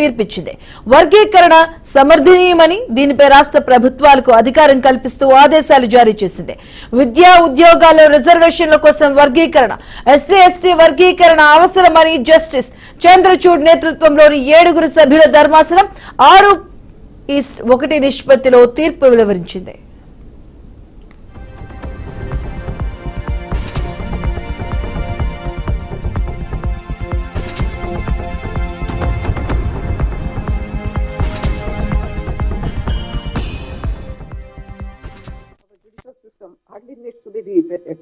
తీర్పిచ్చింది. వర్గీకరణ సమర్థనీయమని దీనిపై రాష్ట్ర ప్రభుత్వాలకు అధికారం కల్పిస్తూ ఆదేశాలు జారీ చేసింది. విద్యా ఉద్యోగాల్లో రిజర్వేషన్ల కోసం వర్గీకరణ ఎస్సీ ఎస్టీ వర్గీకరణ అవసరమని జస్టిస్ చంద్రచూడ్ నేతృత్వంలోని ఏడుగురు సభ్యుల ధర్మాసనం ఆరు ఈస్ట్ ఒకటి నిష్పత్తిలో తీర్పు వెలువరించింది. Needs to be reiterated.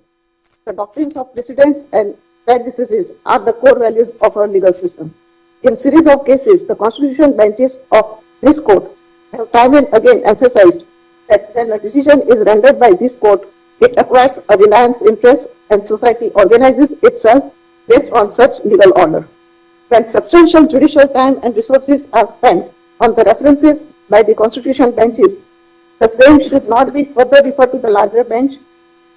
The doctrines of precedents and practices are the core values of our legal system. In series of cases, the constitutional benches of this court have time and again emphasized that when a decision is rendered by this court, it acquires a reliance interest and society organizes itself based on such legal order. When substantial judicial time and resources are spent on the references by the constitutional benches, the same should not be further referred to the larger bench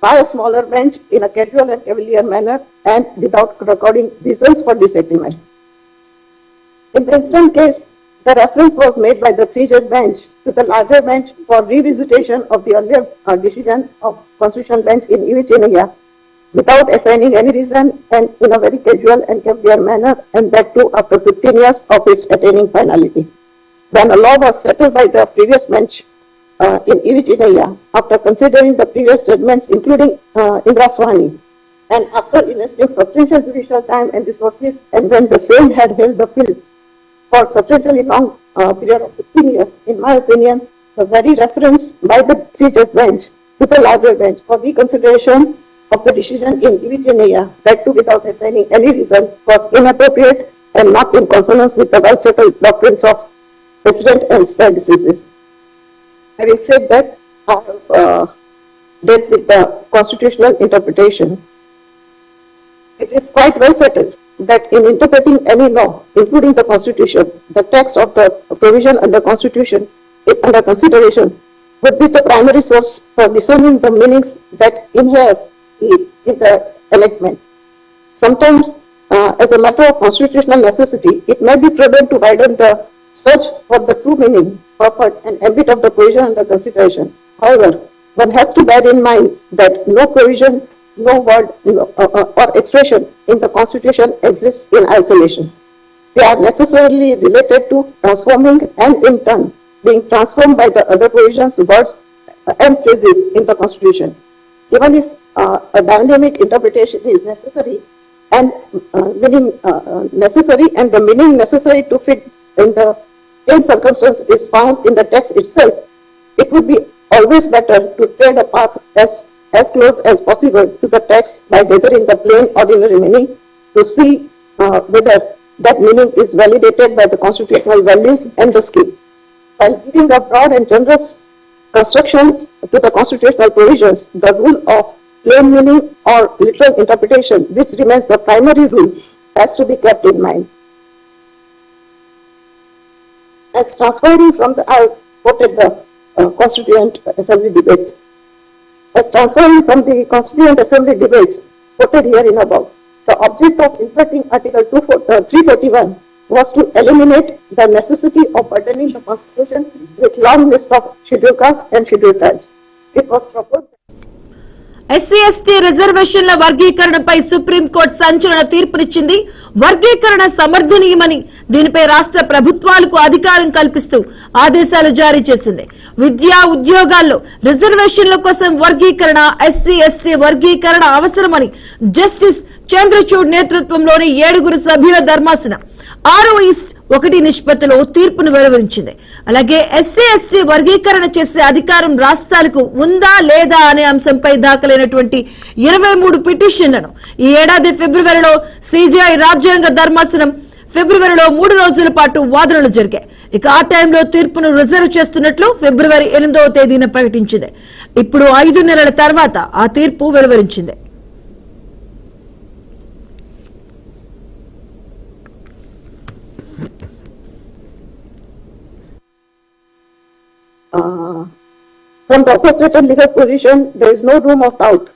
by a smaller bench in a casual and cavalier manner and without recording reasons for disagreement. In the instant case, the reference was made by the three-judge bench to the larger bench for revisitation of the earlier uh, decision of constitutional bench in Ivichenia without assigning any reason and in a very casual and cavalier manner and that too after 15 years of its attaining finality. When a law was settled by the previous bench uh, in Ivichenia after considering the previous judgments including uh, Indra Swani and after investing substantial judicial time and resources and when the same had held the field for substantially long uh, period of 15 years, in my opinion, the very reference by the three-judge bench to the larger bench for reconsideration of the decision in Ivichenia, that too without assigning any reason, was inappropriate and not in consonance with the well-settled doctrines of precedent and stare decisions. Having said that, I have uh, dealt with the constitutional interpretation. It is quite well settled that in interpreting any law, including the constitution, the text of the provision under constitution under consideration would be the primary source for discerning the meanings that inhere in in the enactment. Sometimes, uh, as a matter of constitutional necessity, it may be prudent to widen the search for the true meaning, purport, and ambit of the provision under consideration. However, one has to bear in mind that no provision, no word, uh, uh, or expression in the Constitution exists in isolation. They are necessarily related to transforming and in turn being transformed by the other provisions, words, uh, and phrases in the Constitution. Even if uh, a dynamic interpretation is necessary and uh, meaning uh, necessary and the meaning necessary to fit in the same circumstance is found in the text itself, it would be always better to tread a path as, as close as possible to the text by gathering the plain ordinary meaning to see uh, whether that meaning is validated by the constitutional values and the scheme. While giving a broad and generous construction to the constitutional provisions, the rule of plain meaning or literal interpretation, which remains the primary rule, has to be kept in mind. As transferring from the, I quoted the uh, Constituent Assembly debates. As transferring from the Constituent Assembly debates quoted here in above, the object of inserting Article 24 uh, 341 was to eliminate the necessity of burdening the Constitution with long list of scheduled castes and scheduled tribes. It was proposed SC ST రిజర్వేషన్ల వర్గీకరణపై supreme court సంచలన తీర్పునిచ్చింది. వర్గీకరణ సమర్థనీయమని దీనిపై రాష్ట్ర ప్రభుత్వాలకు అధికారం కల్పిస్తూ ఆదేశాలు జారీ చేసింది. విద్యా ఉద్యోగాల్లో రిజర్వేషన్ల కోసం వర్గీకరణ ఎస్సీ ఎస్టీ వర్గీకరణ అవసరమని జస్టిస్ చంద్రచూడ్ నేతృత్వంలోని ఏడుగురు సభ్యుల ధర్మాసనం ఆరో ఈస్ట్ ఒకటి నిష్పత్తిలో తీర్పును వెలువరించింది. అలాగే ఎస్సీ ఎస్టీ వర్గీకరణ చేసే అధికారం రాష్ట్రాలకు ఉందా లేదా అనే అంశంపై దాఖలైనటువంటి ఇరవై మూడు పిటిషన్లను ఈ ఏడాది ఫిబ్రవరిలో సిజిఐ రాజ్యాంగ ధర్మాసనం ఫిబ్రవరిలో మూడు రోజుల పాటు వాదనలు జరిగాయి. ఇక ఆ టైంలో తీర్పును రిజర్వ్ చేస్తున్నట్లు ఫిబ్రవరి ఎనిమిదవ తేదీన ప్రకటించింది. ఇప్పుడు ఐదు నెలల తర్వాత ఆ తీర్పు వెలువరించింది. Uh, From the opposition legal position, there is no room of doubt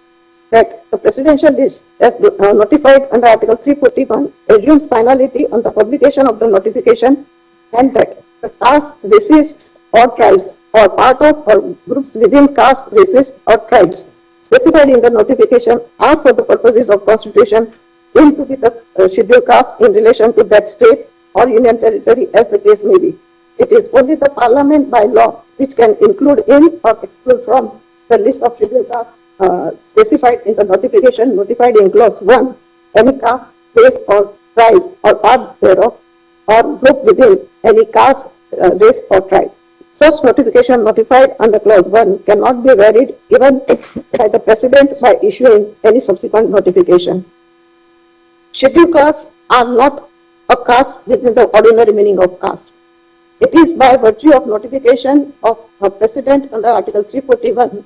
that the presidential list, as uh, notified under Article 341, assumes finality on the publication of the notification and that the caste, races or tribes or part of or groups within caste, races or tribes specified in the notification are for the purposes of constitution deemed to be the uh, scheduled caste in relation to that state or union territory as the case may be. It is only the parliament by law which can include in or exclude from the list of scheduled caste uh, specified in the notification notified in clause 1 any caste, race or tribe or part thereof or group within any caste, uh, race or tribe. Such notification notified under clause 1 cannot be varied even by the president by issuing any subsequent notification. Scheduled castes are not a caste within the ordinary meaning of caste. It is by virtue of notification of a president under Article 341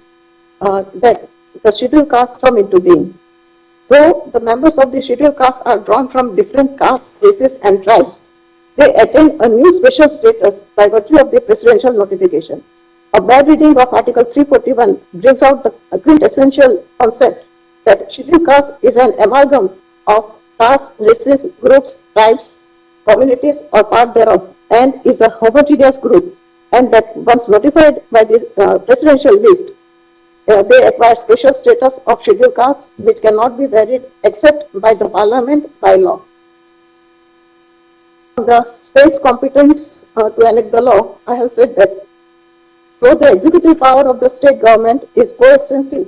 uh, that the scheduled castes come into being. Though the members of the scheduled caste are drawn from different castes, races and tribes, they attain a new special status by virtue of the presidential notification. A bad reading of Article 341 brings out the quintessential concept that scheduled caste is an amalgam of castes, races, groups, tribes, communities or part thereof and is a homogeneous group and that once notified by the uh, presidential list, uh, they acquire special status of scheduled caste which cannot be varied except by the parliament by law. The state's competence uh, to enact the law, I have said that though the executive power of the state government is coextensive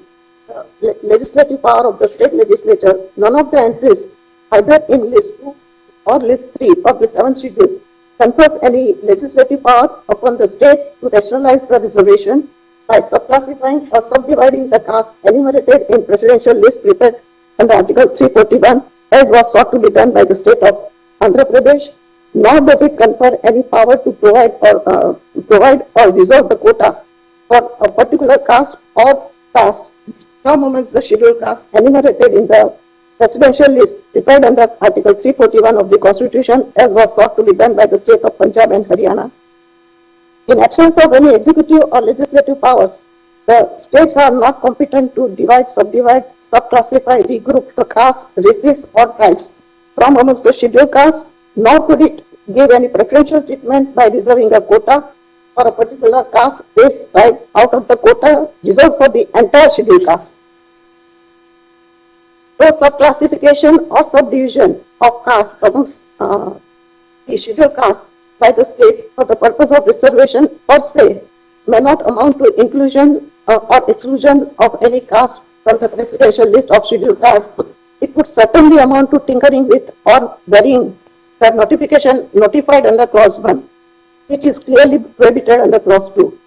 uh, le- legislative power of the state legislature, none of the entries either in list 2 or list 3 of the 7th schedule confers any legislative power upon the state to rationalize the reservation by subclassifying or subdividing the caste enumerated in presidential list prepared under Article 341 as was sought to be done by the state of Andhra Pradesh, nor does it confer any power to provide or uh, provide or reserve the quota for a particular caste or caste from amongst the scheduled caste enumerated in the presidential list prepared under Article 341 of the Constitution as was sought to be done by the state of Punjab and Haryana. In absence of any executive or legislative powers, the states are not competent to divide, subdivide, subclassify, regroup the castes, races or tribes from amongst the scheduled castes, nor could it give any preferential treatment by reserving a quota for a particular caste, race, tribe out of the quota reserved for the entire scheduled caste. So subclassification or subdivision of caste amongst uh, the scheduled caste by the state for the purpose of reservation per se may not amount to inclusion uh, or exclusion of any caste from the presidential list of scheduled caste. It would certainly amount to tinkering with or varying the notification notified under clause 1, which is clearly prohibited under clause 2.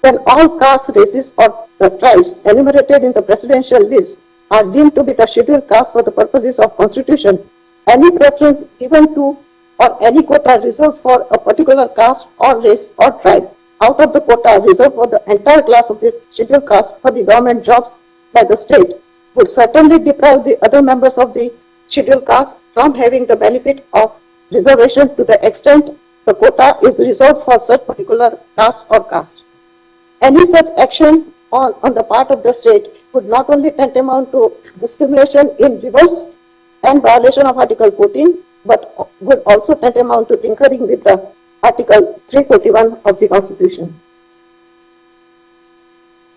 When all castes, races or tribes enumerated in the presidential list are deemed to be the scheduled caste for the purposes of constitution, any preference given to or any quota reserved for a particular caste or race or tribe out of the quota reserved for the entire class of the scheduled caste for the government jobs by the state would certainly deprive the other members of the scheduled caste from having the benefit of reservation to the extent the quota is reserved for such particular caste or caste. Any such action on, on the part of the state would not only tantamount to discrimination in reverse and violation of Article 14, but would also tantamount to tinkering with the Article 341 of the Constitution.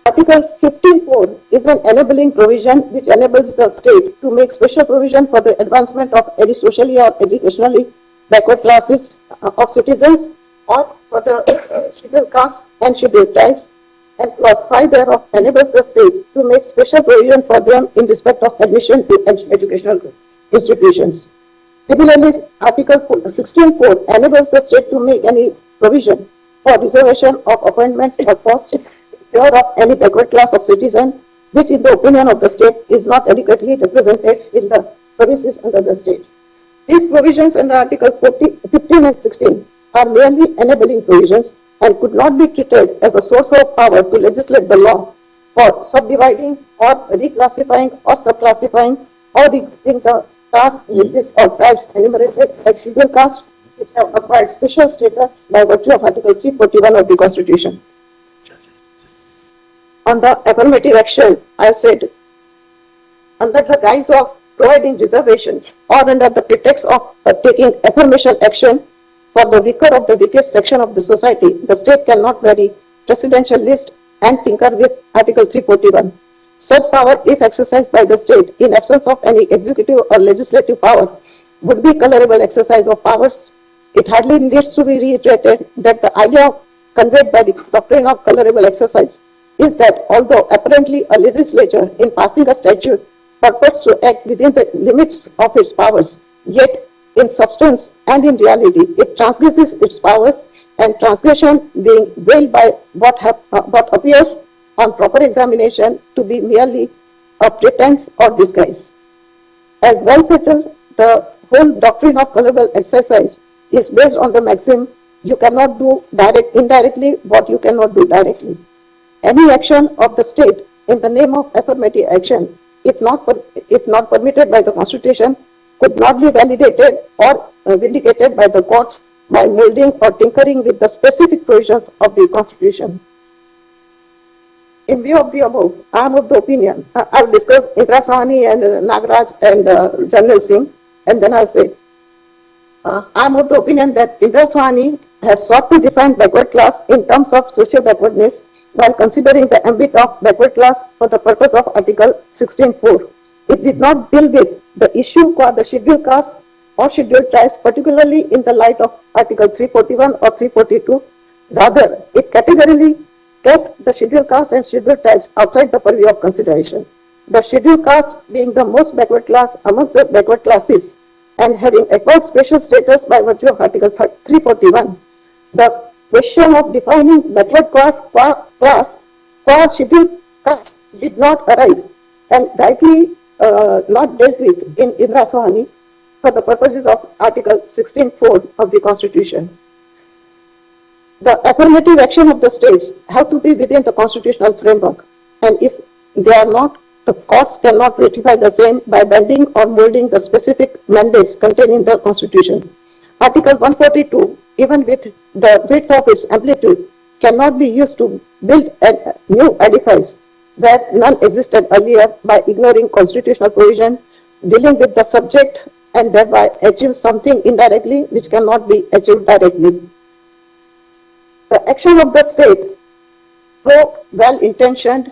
Article 15.4 is an enabling provision which enables the state to make special provision for the advancement of any socially or educationally backward classes uh, of citizens or for the uh, scheduled caste and scheduled tribes. And clause 5 thereof enables the state to make special provision for them in respect of admission to ed- educational institutions. Similarly, Article 16.4 enables the state to make any provision for reservation of appointments or posts care of any backward class of citizen, which in the opinion of the state is not adequately represented in the services under the state. These provisions under Article 40, 15 and 16 are merely enabling provisions and could not be treated as a source of power to legislate the law for subdividing or reclassifying or subclassifying or regrouping the caste, races or tribes enumerated as scheduled caste which have acquired special status by virtue of Article 341 of the Constitution. On the affirmative action, I said, under the guise of providing reservation or under the pretext of taking affirmation action, For the weaker of the weakest section of the society, the state cannot vary presidential list and tinker with Article 341. Such power, if exercised by the state in absence of any executive or legislative power, would be colorable exercise of powers. It hardly needs to be reiterated that the idea conveyed by the doctrine of colorable exercise is that although apparently a legislature in passing a statute purports to act within the limits of its powers, yet in substance and in reality, it transgresses its powers and transgression being veiled by what, uh, what appears on proper examination to be merely a pretense or disguise. As well settled, the whole doctrine of colorable exercise is based on the maxim, you cannot do direct, indirectly what you cannot do directly. Any action of the state in the name of affirmative action, if not, per- if not permitted by the constitution, could not be validated or uh, vindicated by the courts by molding or tinkering with the specific provisions of the constitution. In view of the above, I am of the opinion, I- I've discussed Indra Sahani and uh, Nagaraj and uh, Janal Singh, and then I've said, uh, I am of the opinion that Indra Sahani have sought to define backward class in terms of social backwardness while considering the ambit of backward class for the purpose of Article 16.4. It did not deal with the issue for the scheduled caste or scheduled tribes, particularly in the light of Article 341 or 342. Rather, it categorically kept the scheduled caste and scheduled tribes outside the purview of consideration. The scheduled caste being the most backward class amongst the backward classes and having acquired special status by virtue of Article 341. The question of defining backward class, qua- class, qua scheduled caste did not arise and rightly uh, not dealt with in Indra Sahani for the purposes of Article 16.4 of the Constitution. The affirmative action of the states have to be within the constitutional framework. And if they are not, the courts cannot ratify the same by bending or molding the specific mandates contained in the constitution. Article 142, even with the width of its amplitude, cannot be used to build a new edifice where none existed earlier by ignoring constitutional provision, dealing with the subject and thereby achieve something indirectly which cannot be achieved directly. The action of the state, though well-intentioned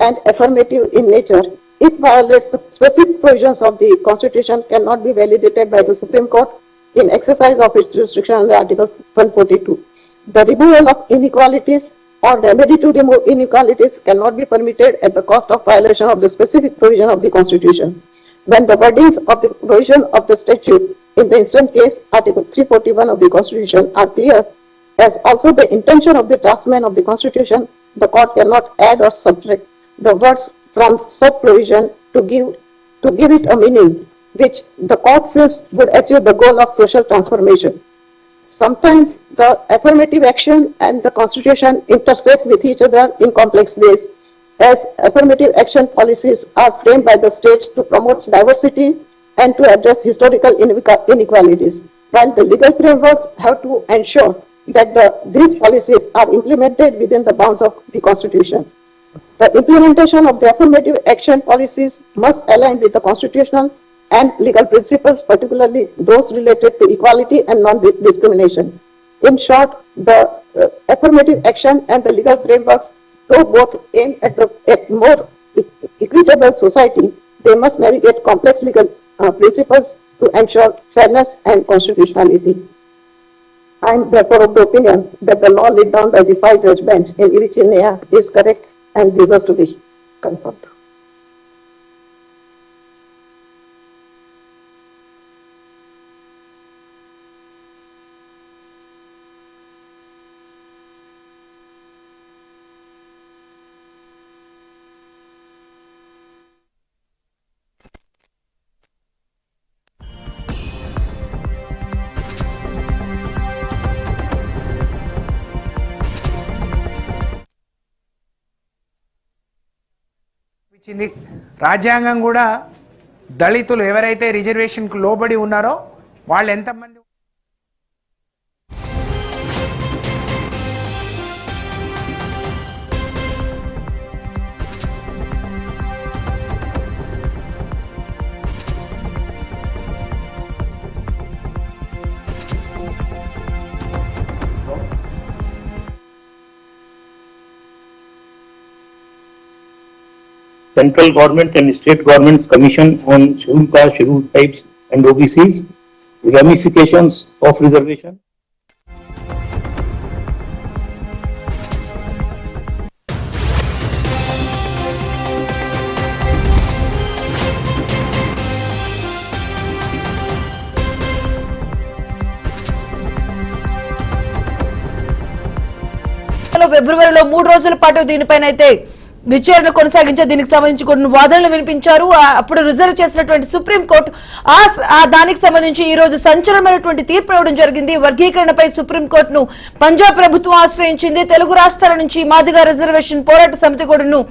and affirmative in nature, if violates the specific provisions of the Constitution cannot be validated by the Supreme Court in exercise of its jurisdiction under Article 142. The removal of inequalities or remedy to remove inequalities cannot be permitted at the cost of violation of the specific provision of the Constitution. When the wordings of the provision of the statute in the instant case, Article 341 of the Constitution are clear, as also the intention of the draftsman of the Constitution, the court cannot add or subtract the words from such provision to give, to give it a meaning which the court feels would achieve the goal of social transformation. Sometimes the affirmative action and the constitution intersect with each other in complex ways as affirmative action policies are framed by the states to promote diversity and to address historical inequalities, while the legal frameworks have to ensure that the, these policies are implemented within the bounds of the constitution. The implementation of the affirmative action policies must align with the constitutional and legal principles, particularly those related to equality and non-discrimination. In short, the uh, affirmative action and the legal frameworks, though both aim at the at more equitable society, they must navigate complex legal uh, principles to ensure fairness and constitutionality. I am therefore of the opinion that the law laid down by the five-judge bench in Irichia is correct and deserves to be confirmed. ఇచ్చింది రాజ్యాంగం కూడా దళితులు ఎవరైతే రిజర్వేషన్కు లోబడి ఉన్నారో వాళ్ళు ఎంతమంది central government and state government's commission on scheduled caste, scheduled tribes and OBCs, ramifications of reservation. ఫిబ్రవరిలో మూడు రోజుల పాటు దీనిపైన అయితే విచారణ కొనసాగించారు దీనికి సంబంధించి కొన్ని వాదనలు వినిపించారు. అప్పుడు రిజర్వ్ చేసినటువంటి సుప్రీంకోర్టు ఆ ఆ దానికి సంబంధించి ఈ రోజు సంచలనమైనటువంటి తీర్పు ఇవ్వడం జరిగింది. వర్గీకరణపై సుప్రీంకోర్టును పంజాబ్ ప్రభుత్వం ఆశ్రయించింది. తెలుగు రాష్ట్రాల నుంచి మాదిగా రిజర్వేషన్ పోరాట సమితి కూడాను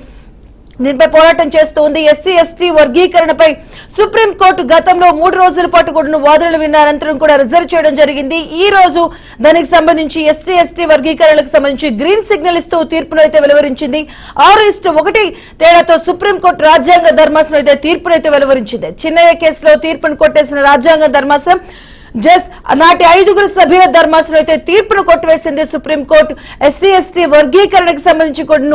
దీనిపై పోరాటం చేస్తూ ఉంది ఎస్సీ ఎస్టీ వర్గీకరణపై సుప్రీంకోర్టు గతంలో మూడు రోజుల పాటు కూడా వాదనలు విన్న అనంతరం కూడా రిజర్వ్ చేయడం జరిగింది. ఈ రోజు దానికి సంబంధించి ఎస్సీ ఎస్టీ వర్గీకరణకు సంబంధించి గ్రీన్ సిగ్నల్ ఇస్తూ తీర్పును అయితే వెలువరించింది. ఆరు ఇష్ట ఒకటి తేడాతో సుప్రీంకోర్టు రాజ్యాంగ ధర్మాసనం అయితే తీర్పును అయితే వెలువరించింది. చిన్నయ్య కేసులో తీర్పును కొట్టేసిన రాజ్యాంగ ధర్మాసనం జస్ నాటి ఐదుగురు సభ్యుల ధర్మాసనం అయితే తీర్పును కొట్టివేసింది సుప్రీంకోర్టు ఎస్సీ ఎస్టీ వర్గీకరణకు సంబంధించి కూడా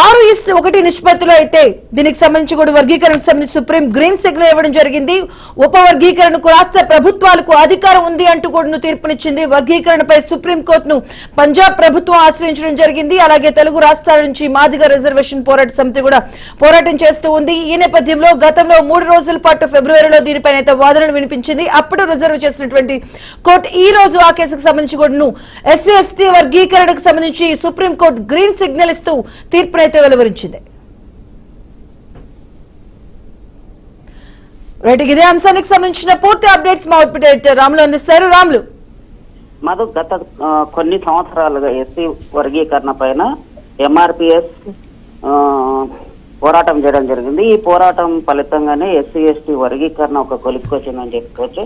ఆరు ఈస్ట్ ఒకటి నిష్పత్తిలో అయితే దీనికి సంబంధించి కూడా వర్గీకరణకు సంబంధించి సుప్రీం గ్రీన్ సిగ్నల్ ఇవ్వడం జరిగింది. ఉప వర్గీకరణకు రాష్ట్ర ప్రభుత్వాలకు అధికారం ఉంది అంటూ కూడా తీర్పునిచ్చింది. వర్గీకరణపై సుప్రీం కోర్టును పంజాబ్ ప్రభుత్వం ఆశ్రయించడం జరిగింది. అలాగే తెలుగు రాష్ట్రాల నుంచి మాదిగ రిజర్వేషన్ పోరాట సమితి కూడా పోరాటం చేస్తూ ఉంది. ఈ నేపథ్యంలో గతంలో మూడు రోజుల పాటు ఫిబ్రవరిలో దీనిపైన అయితే వాదనలు వినిపించింది. అప్పుడు రిజర్వ్ చేసినటువంటి కోర్టు ఈ రోజు ఆ కేసుకు సంబంధించి కూడా ఎస్సీ ఎస్టీ వర్గీకరణకు సంబంధించి సుప్రీం కోర్టు గ్రీన్ సిగ్నల్ ఇస్తూ అయితే వెలువరించింది? రైట్ ఇదే అంశానికి సంబంధించిన పూర్తి అప్డేట్స్ మా అవుట్పుట్ రాములు అందిస్తారు. రాములు. మధు గత కొన్ని సంవత్సరాలుగా ఎస్సీ వర్గీకరణ పైన ఎంఆర్పిఎస్ పోరాటం చేయడం జరిగింది. ఈ పోరాటం ఫలితంగానే ఎస్సీ ఎస్టీ వర్గీకరణ ఒక కొలిక్కొచ్చిందని చెప్పుకోవచ్చు.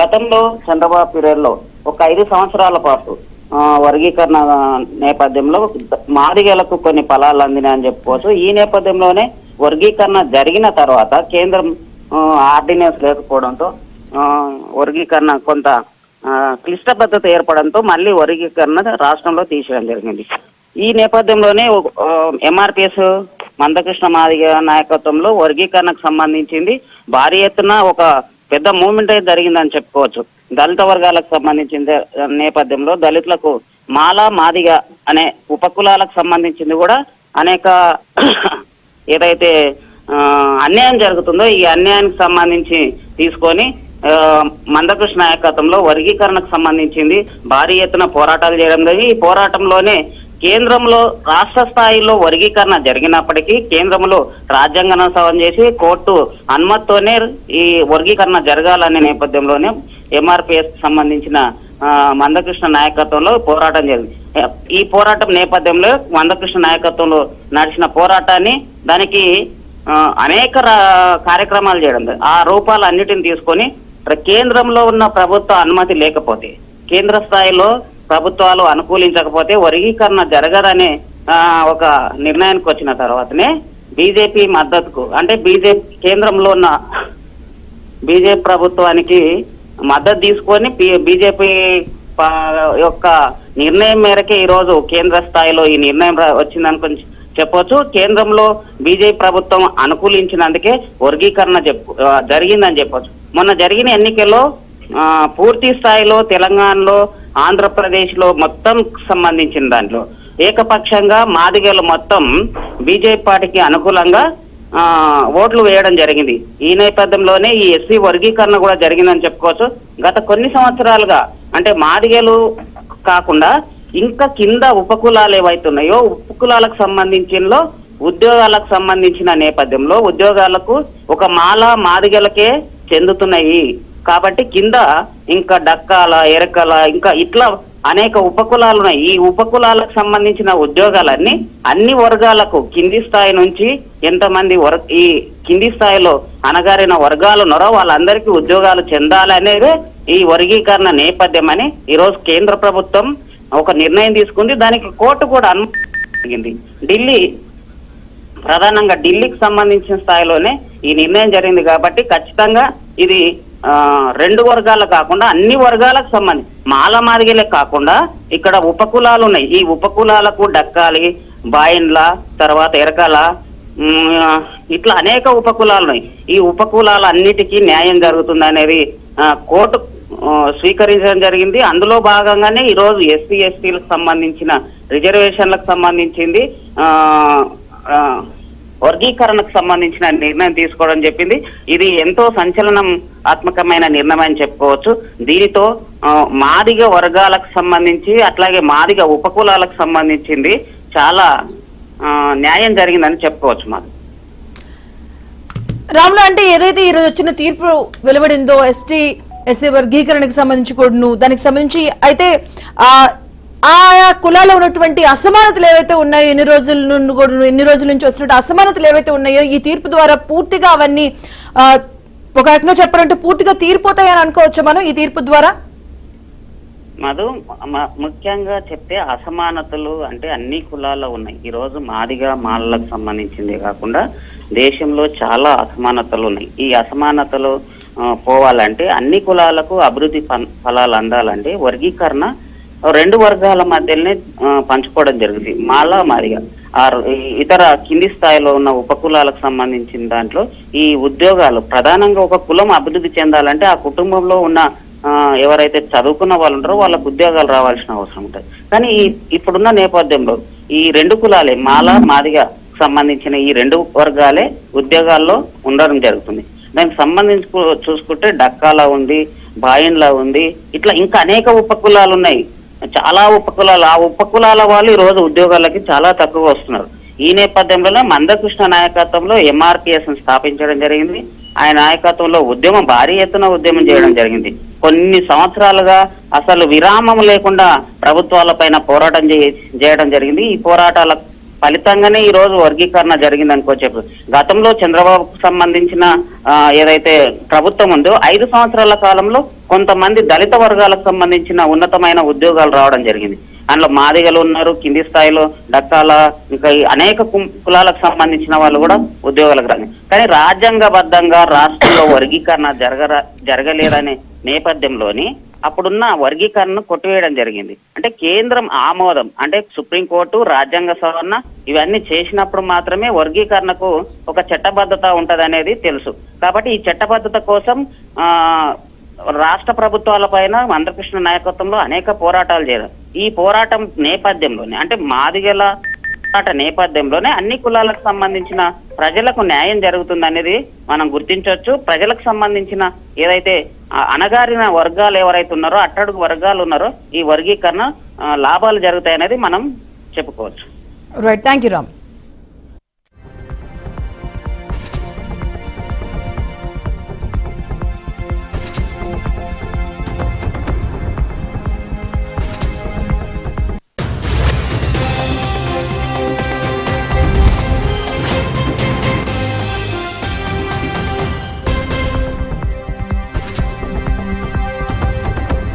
గతంలో చంద్రబాబు పీరియడ్లో ఒక ఐదు సంవత్సరాల పాటు వర్గీకరణ నేపథ్యంలో మాదిగలకు కొన్ని ఫలాలు అందినాయని చెప్పుకోవచ్చు. ఈ నేపథ్యంలోనే వర్గీకరణ జరిగిన తర్వాత కేంద్రం ఆర్డినెన్స్ లేకపోవడంతో ఆ, వర్గీకరణ కొంత క్లిష్ట క్లిష్టబద్ధత ఏర్పడంతో మళ్ళీ వర్గీకరణ రాష్ట్రంలో తీసేయడం జరిగింది. ఈ నేపథ్యంలోనే ఎంఆర్పిఎస్ మందకృష్ణ మాదిగ నాయకత్వంలో వర్గీకరణకు సంబంధించింది భారీ ఎత్తున ఒక పెద్ద మూవ్మెంట్ అయితే జరిగిందని చెప్పుకోవచ్చు. దళిత వర్గాలకు సంబంధించిన నేపథ్యంలో దళితులకు మాల మాదిగ అనే ఉపకులాలకు సంబంధించింది కూడా అనేక ఏదైతే అన్యాయం జరుగుతుందో ఈ అన్యాయానికి సంబంధించి తీసుకొని మందకృష్ణ నాయకత్వంలో వర్గీకరణకు సంబంధించింది భారీ ఎత్తున పోరాటాలు చేయడం జరిగింది. ఈ పోరాటంలోనే కేంద్రంలో రాష్ట్ర స్థాయిలో వర్గీకరణ జరిగినప్పటికీ కేంద్రంలో రాజ్యాంగ సవరణ చేసి కోర్టు అనుమతితోనే ఈ వర్గీకరణ జరగాలనే నేపథ్యంలోనే ఎంఆర్పిఎస్ సంబంధించిన మందకృష్ణ నాయకత్వంలో పోరాటం జరిగింది. ఈ పోరాటం నేపథ్యంలో మందకృష్ణ నాయకత్వంలో నడిచిన పోరాటాన్ని దానికి అనేక కార్యక్రమాలు చేయడం ఆ రూపాలు అన్నిటిని తీసుకొని కేంద్రంలో ఉన్న ప్రభుత్వ అనుమతి లేకపోతే కేంద్ర స్థాయిలో ప్రభుత్వాలు అనుకూలించకపోతే వర్గీకరణ జరగదనే ఒక నిర్ణయానికి వచ్చిన తర్వాతనే బీజేపీ మద్దతుకు అంటే బీజేపీ కేంద్రంలో ఉన్న బీజేపీ ప్రభుత్వానికి మద్దతు తీసుకొని బీజేపీ యొక్క నిర్ణయం మేరకే ఈరోజు కేంద్ర స్థాయిలో ఈ నిర్ణయం వచ్చిందని చెప్పొచ్చు. కేంద్రంలో బీజేపీ ప్రభుత్వం అనుకూలించినందుకే వర్గీకరణ చెప్పు జరిగిందని చెప్పొచ్చు. మొన్న జరిగిన ఎన్నికల్లో పూర్తి స్థాయిలో తెలంగాణలో ఆంధ్రప్రదేశ్లో మొత్తం సంబంధించిన దాంట్లో. ఏకపక్షంగా మాదిగలు మొత్తం బీజేపీ పార్టీకి అనుకూలంగా ఓట్లు వేయడం జరిగింది. ఈ నేపథ్యంలోనే ఈ ఎస్సీ వర్గీకరణ కూడా జరిగిందని చెప్పుకోవచ్చు. గత కొన్ని సంవత్సరాలుగా అంటే మాదిగలు కాకుండా ఇంకా కింద ఉపకులాలు ఏవైతున్నాయో ఉపకులాలకు సంబంధించినలో ఉద్యోగాలకు సంబంధించిన నేపథ్యంలో ఉద్యోగాలకు ఒక మాల మాదిగలకే చెందుతున్నాయి. కాబట్టి కింద ఇంకా డక్కాల ఎరకల ఇంకా ఇట్లా అనేక ఉపకులాలు ఉన్నాయి. ఈ ఉపకులాలకు సంబంధించిన ఉద్యోగాలన్నీ అన్ని వర్గాలకు కింది స్థాయి నుంచి ఎంతమంది వర్ ఈ కింది స్థాయిలో అనగారిన వర్గాలు ఉన్నారో వాళ్ళందరికీ ఉద్యోగాలు చెందాలనేదే ఈ వర్గీకరణ నేపథ్యం అని ఈరోజు కేంద్ర ప్రభుత్వం ఒక నిర్ణయం తీసుకుంది. దానికి కోర్టు కూడా అనుమతి ఢిల్లీ ప్రధానంగా ఢిల్లీకి సంబంధించిన స్థాయిలోనే ఈ నిర్ణయం జరిగింది కాబట్టి ఖచ్చితంగా ఇది రెండు వర్గాలు కాకుండా అన్ని వర్గాలకు సంబంధించి మాల మాదిగలే కాకుండా ఇక్కడ ఉపకులాలు ఉన్నాయి. ఈ ఉపకులాలకు డక్కాలి బాయిన్ల తర్వాత ఎరకాల ఇట్లా అనేక ఉపకులాలు ఉన్నాయి. ఈ ఉపకులాల అన్నిటికీ న్యాయం జరుగుతుంది అనేది కోర్టు స్వీకరించడం జరిగింది. అందులో భాగంగానే ఈ రోజు ఎస్సీ ఎస్టీలకు సంబంధించిన రిజర్వేషన్లకు సంబంధించింది ఆ, వర్గీకరణకు సంబంధించిన నిర్ణయం తీసుకోవడం చెప్పింది. ఇది ఎంతో సంచలనం ఆత్మకమైన నిర్ణయం అని చెప్పుకోవచ్చు. దీనితో మాదిగ వర్గాలకు సంబంధించి అట్లాగే మాదిగ ఉపకులాలకు సంబంధించింది చాలా న్యాయం జరిగిందని చెప్పుకోవచ్చు మాది. రాములు అంటే ఏదైతే ఈరోజు వచ్చిన తీర్పు వెలువడిందో ఎస్టీ ఎస్సీ వర్గీకరణకు సంబంధించి కూడాను దానికి సంబంధించి అయితే ఆ ఆయా కులాల్లో ఉన్నటువంటి అసమానతలు ఏవైతే ఉన్నాయో ఎన్ని రోజుల నుండి కూడా ఎన్ని రోజుల నుంచి వస్తున్న అసమానతలు ఏవైతే ఉన్నాయో ఈ తీర్పు ద్వారా పూర్తిగా అవన్నీ ఒక రకంగా చెప్పాలంటే పూర్తిగా తీరిపోతాయని అనుకోవచ్చు మనం ఈ తీర్పు ద్వారా? మధు మ- ముఖ్యంగా చెప్తే అసమానతలు అంటే అన్ని కులాల్లో ఉన్నాయి. ఈ రోజు మాదిగా మాలలకు సంబంధించిందే కాకుండా దేశంలో చాలా అసమానతలు ఉన్నాయి. ఈ అసమానతలు పోవాలంటే అన్ని కులాలకు అభివృద్ధి ఫలాలు అందాలంటే వర్గీకరణ రెండు వర్గాల మధ్యనే పంచుకోవడం జరిగింది. మాల మాదిగా. ఆ ఇతర కింది స్థాయిలో ఉన్న ఉపకులాలకు సంబంధించిన దాంట్లో ఈ ఉద్యోగాలు ప్రధానంగా ఒక కులం అభివృద్ధి చెందాలంటే ఆ కుటుంబంలో ఉన్న ఎవరైతే చదువుకున్న వాళ్ళు ఉంటారో వాళ్ళకు ఉద్యోగాలు రావాల్సిన అవసరం ఉంటుంది. కానీ ఈ ఇప్పుడున్న నేపథ్యంలో ఈ రెండు కులాలే మాల మాదిగా సంబంధించిన ఈ రెండు వర్గాలే ఉద్యోగాల్లో ఉండడం జరుగుతుంది. దానికి సంబంధించి చూసుకుంటే డక్కాలా ఉంది బాయిన్లా ఉంది ఇట్లా ఇంకా అనేక ఉపకులాలు ఉన్నాయి. చాలా ఉపకులాలు ఆ ఉపకులాల వాళ్ళు ఈ రోజు ఉద్యోగాలకి చాలా తక్కువ వస్తున్నారు. ఈ నేపథ్యంలోనే మందకృష్ణ నాయకత్వంలో ఎంఆర్పిఎస్ స్థాపించడం జరిగింది. ఆయన నాయకత్వంలో ఉద్యమం భారీ ఎత్తున ఉద్యమం చేయడం జరిగింది. కొన్ని సంవత్సరాలుగా అసలు విరామం లేకుండా ప్రభుత్వాల పైన పోరాటం చే- చేయడం జరిగింది. ఈ పోరాటాల ఫలితంగానే ఈ రోజు వర్గీకరణ జరిగింది అనుకోవచ్చు గతంలో చంద్రబాబుకు సంబంధించిన ఏదైతే ప్రభుత్వం ఉందో ఐదు సంవత్సరాల కాలంలో కొంతమంది దళిత వర్గాలకు సంబంధించిన ఉన్నతమైన ఉద్యోగాలు రావడం జరిగింది. అందులో మాదిగలు ఉన్నారు కింది స్థాయిలో డక్కాల ఇంకా అనేక కులాలకు సంబంధించిన వాళ్ళు కూడా ఉద్యోగాలకు రాని. కానీ రాజ్యాంగబద్ధంగా రాష్ట్రంలో వర్గీకరణ జరగ జరగలేదనే నేపథ్యంలోని అప్పుడున్న వర్గీకరణను కొట్టివేయడం జరిగింది. అంటే కేంద్రం ఆమోదం అంటే సుప్రీంకోర్టు రాజ్యాంగ సవరణ ఇవన్నీ చేసినప్పుడు మాత్రమే వర్గీకరణకు ఒక చట్టబద్ధత ఉంటదనేది తెలుసు. కాబట్టి ఈ చట్టబద్ధత కోసం ఆ రాష్ట్ర ప్రభుత్వాల పైన మందకృష్ణ నాయకత్వంలో అనేక పోరాటాలు చేయడం ఈ పోరాటం నేపథ్యంలోనే అంటే మాదిగల పోరాట నేపథ్యంలోనే అన్ని కులాలకు సంబంధించిన ప్రజలకు న్యాయం జరుగుతుంది అనేది మనం గుర్తించవచ్చు. ప్రజలకు సంబంధించిన ఏదైతే అణగారిన వర్గాలు ఎవరైతే ఉన్నారో అట్టడుగు వర్గాలు ఉన్నారో ఈ వర్గీకరణ లాభాలు జరుగుతాయనేది మనం చెప్పుకోవచ్చు. Right thank you Ram